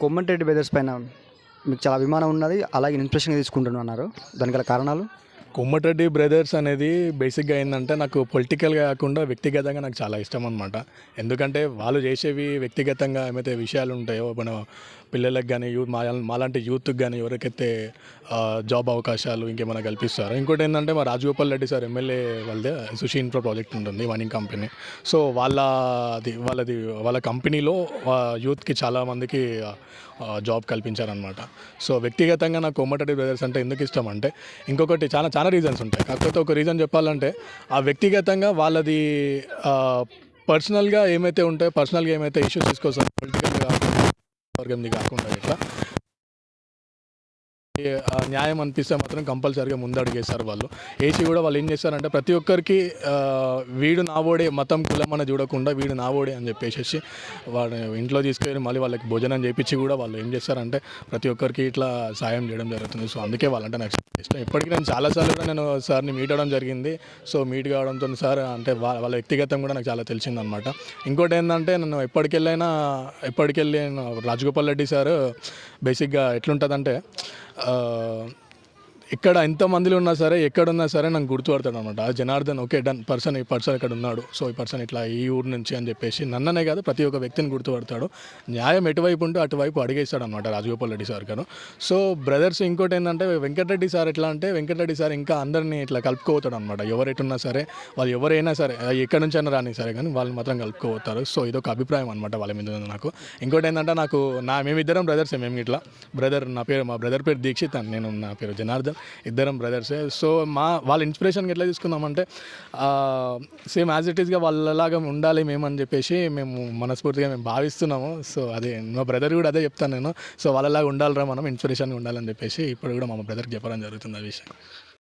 Komatireddy brothers పైన మీకు చాలా అభిమానం ఉన్నది అలాగే ఇన్స్పిరేషన్గా తీసుకుంటున్నాను అన్నారు. దానికి గల కారణాలు? కొమ్మటిరెడ్డి బ్రదర్స్ అనేది బేసిక్గా ఏంటంటే నాకు పొలిటికల్గా కాకుండా వ్యక్తిగతంగా నాకు చాలా ఇష్టం అనమాట ఎందుకంటే వాళ్ళు చేసేవి వ్యక్తిగతంగా ఏమైతే విషయాలు ఉంటాయో మన పిల్లలకు కానీ యూత్ మా మాలాంటి యూత్కి కానీ ఎవరికైతే జాబ్ అవకాశాలు ఇంకేమైనా కల్పిస్తారు. ఇంకోటి ఏంటంటే మా రాజగోపాల్ రెడ్డి సార్ ఎమ్మెల్యే వాళ్ళదే సుషి ఇన్ఫ్రా ప్రాజెక్ట్ ఉంటుంది మైనింగ్ కంపెనీ సో వాళ్ళది వాళ్ళది వాళ్ళ కంపెనీలో యూత్కి చాలామందికి జాబ్ కల్పించారనమాట సో వ్యక్తిగతంగా నాకు కోమటరెడ్డి బ్రదర్స్ అంటే ఎందుకు ఇష్టం అంటే ఇంకొకటి చాలా చాలా రీజన్స్ ఉంటాయి. కాకపోతే ఒక రీజన్ చెప్పాలంటే ఆ వ్యక్తిగతంగా వాళ్ళది పర్సనల్గా ఏమైతే ఉంటాయో పర్సనల్గా ఏమైతే ఇష్యూస్ తీసుకొస్తారు పొలిటికల్గా కాకుండా వర్గంది కాకుండా ఇట్లా న్యాయం అనిపిస్తే మాత్రం కంపల్సరీగా ముందడుగేశారు వాళ్ళు. ఏసీ కూడా వాళ్ళు ఏం చేస్తారంటే ప్రతి ఒక్కరికి వీడు నావోడే మతం కులం అని చూడకుండా వీడు నావోడే అని చెప్పేసి వాడు ఇంట్లో తీసుకెళ్ళి మళ్ళీ వాళ్ళకి భోజనం చేయించి కూడా వాళ్ళు ఏం చేస్తారంటే ప్రతి ఒక్కరికి ఇట్లా సాయం చేయడం జరుగుతుంది. సో అందుకే వాళ్ళంటే నాకు ఇష్టం. ఇప్పటికీ నేను చాలాసార్లు కూడా నేను సార్ని మీట్ అవ్వడం జరిగింది. సో మీట్ కావడంతో సార్ అంటే వాళ్ళ వ్యక్తిగతం కూడా నాకు చాలా తెలిసిందనమాట. ఇంకోటి ఏంటంటే నన్ను ఎప్పటికెళ్ళైనా ఎప్పటికెళ్ళి రాజగోపాల్ రెడ్డి సార్ బేసిక్గా ఎట్లుంటుందంటే ఆ, ఇక్కడ ఎంతమందిలో ఉన్నా సరే ఎక్కడున్నా సరే నాకు గుర్తుపడతాడు అనమాట జనార్దన్ ఓకే డన్ పర్సన్ ఈ పర్సన్ ఇక్కడ ఉన్నాడు. సో ఈ పర్సన్ ఇట్లా ఈ ఊరు నుంచి అని చెప్పేసి నన్ననే కాదు ప్రతి ఒక్క వ్యక్తిని గుర్తుపడతాడు. న్యాయం ఎటువైపు ఉంటే అటువైపు అడిగేస్తాడు అనమాట Rajagopal Reddy sir garu. So brothers ఇంకోటి ఏంటంటే వెంకటరెడ్డి సార్ ఎట్లా అంటే వెంకటరెడ్డి సార్ ఇంకా అందరినీ ఇట్లా కలుపుకోతాడు అనమాట ఎవరు ఎటున్నా సరే వాళ్ళు ఎవరైనా సరే ఎక్కడి నుంచి అయినా రాని సరే కానీ వాళ్ళు మాత్రం కలుపుకోతారు. సో ఇదొక అభిప్రాయం అనమాట వాళ్ళ మీద నాకు. ఇంకోటి ఏంటంటే నాకు నా మేమిద్దరం బ్రదర్స్ మేము ఇట్లా బ్రదర్ నా పేరు మా బ్రదర్ పేరు దీక్షిత్ నేను నా పేరు జనార్దన్. ఇద్దరం బ్రదర్సే సో మా వాళ్ళ ఇన్స్పిరేషన్కి ఎట్లా తీసుకుందామంటే సేమ్ యాజ్ ఇట్ ఈస్గా వాళ్ళలాగా ఉండాలి మేమని చెప్పేసి మేము మనస్ఫూర్తిగా మేము భావిస్తున్నాము. సో అదే మా బ్రదర్ కూడా అదే చెప్తాను నేను. సో వాళ్ళలాగా ఉండాలిరా మనం ఇన్స్పిరేషన్గా ఉండాలని చెప్పేసి ఇప్పుడు కూడా మా బ్రదర్కి చెప్పడం జరుగుతుంది ఆ విషయం.